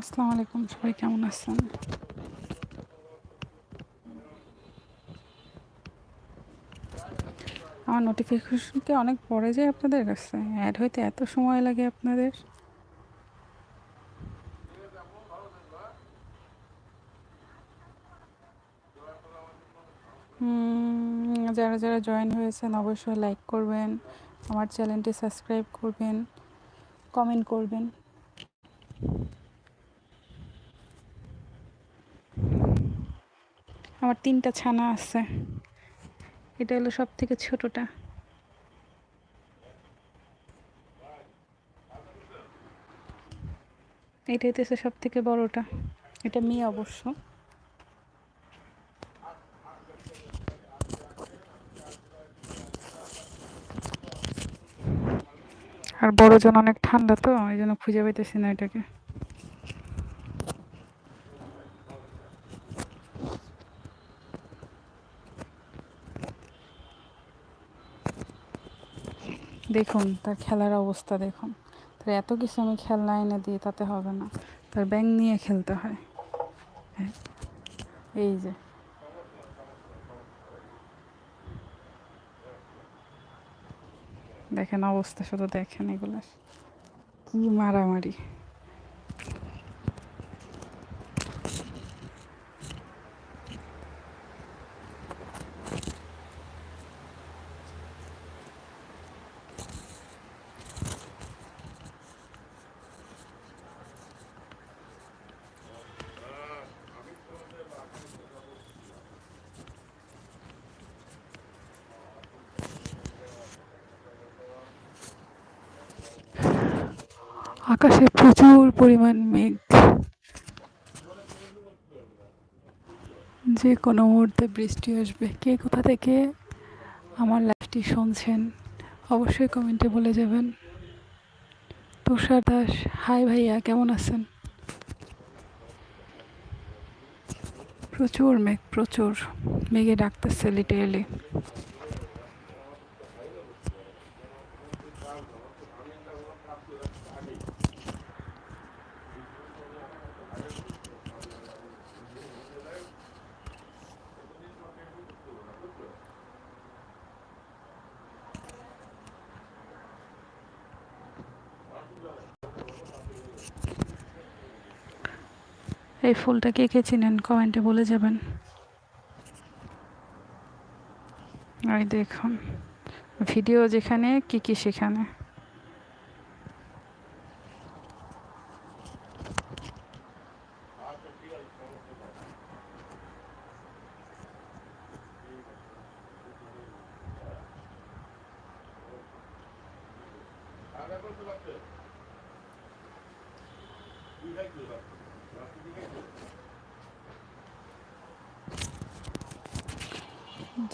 আসসালামু আলাইকুম, সবাই কেমন আছেন? আমার নোটিফিকেশনকে অনেক পরে যায় আপনাদের কাছে। অ্যাড হইতে এত সময় লাগে আপনাদের। যারা যারা জয়েন হয়েছেন অবশ্যই লাইক করবেন, আমার চ্যানেলটি সাবস্ক্রাইব করবেন কমেন্ট করবেন। আমার তিনটা ছানা আছে। এটা হলো সব থেকে ছোটটা। এটা হইতেছে সব থেকে বড়টা। এটা মেয়ে অবশ্য। আর বড়জন অনেক ঠান্ডা তো এই জন্য খুঁজে পাইতেছি না এটাকে। দেখুন তার খেলার অবস্থা দেখুন। তার এত কিছু আমি খেলনা এনে দিই তাতে হবে না। তার ব্যাং নিয়ে খেলতে হয়। হ্যাঁ, এই যে। দেখেন অবস্থা শুধু দেখেন এগুলো। কি মারামারি। আকাশে প্রচুর পরিমাণ মেঘ। যে কোনো মুহূর্তে বৃষ্টি আসবে। কে কোথা থেকে আমার লাইফটি শুনছেন, অবশ্যই কমেন্টে বলে যাবেন। তুষার দাস, হাই ভাইয়া, কেমন আছেন? প্রচুর মেঘ, প্রচুর। মেঘে ডাকতেছে লিটারেলি এই ফুলটা কে কে চিনেন কমেন্টে বলে যাবেন। ওই দেখুন, ভিডিও যেখানে, কি কি সেখানে।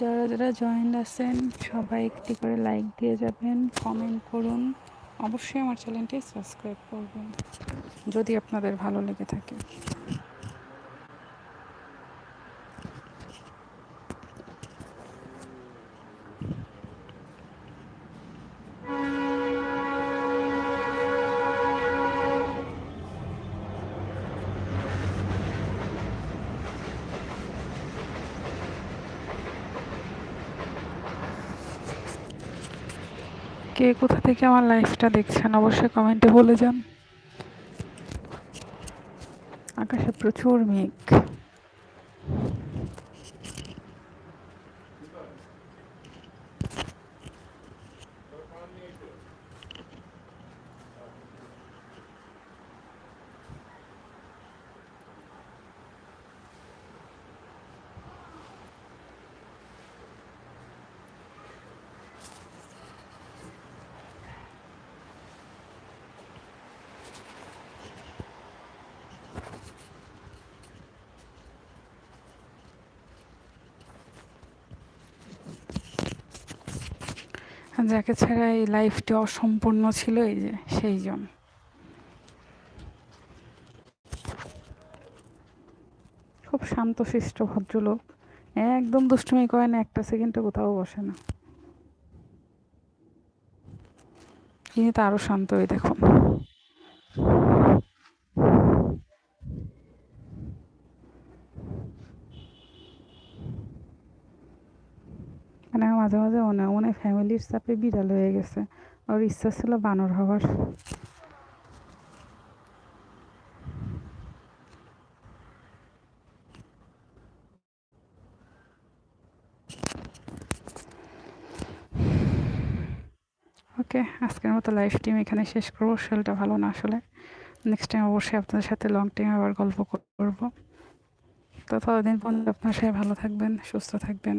যারা যারা জয়েন আছেন, সবাই একটি করে লাইক দিয়ে যাবেন কমেন্ট করুন। অবশ্যই আমার চ্যানেলটি সাবস্ক্রাইব করবেন, যদি আপনাদের ভালো লেগে থাকে। কে কোথা থেকে আমার লাইফটা দেখছেন অবশ্যই কমেন্টে বলে যান। আকাশে প্রচুর মেঘ। যাকে ছাড়া এই লাইফটি অসম্পূর্ণ ছিল এই যে, সেই জন। খুব শান্ত শান্তশিষ্ট ভদ্রলোক। একদম দুষ্টুমি করে না, একটা সেকেন্ডে কোথাও বসে না। তিনি তো আরও শান্ত হয়ে দেখুন মানে হয় মনে ফ্যামিলির চাপে বিড়াল হয়ে গেছে। ওর ইচ্ছা ছিল বানর হওয়ার। ওকে, আজকের মতো লাইভ টিম এখানে শেষ করব। শরীরটা ভালো না আসলে। নেক্সট টাইম অবশ্যই আপনাদের সাথে লং টাইম আবার গল্প করব। তো ততদিন পর্যন্ত আপনার সাথে ভালো থাকবেন, সুস্থ থাকবেন।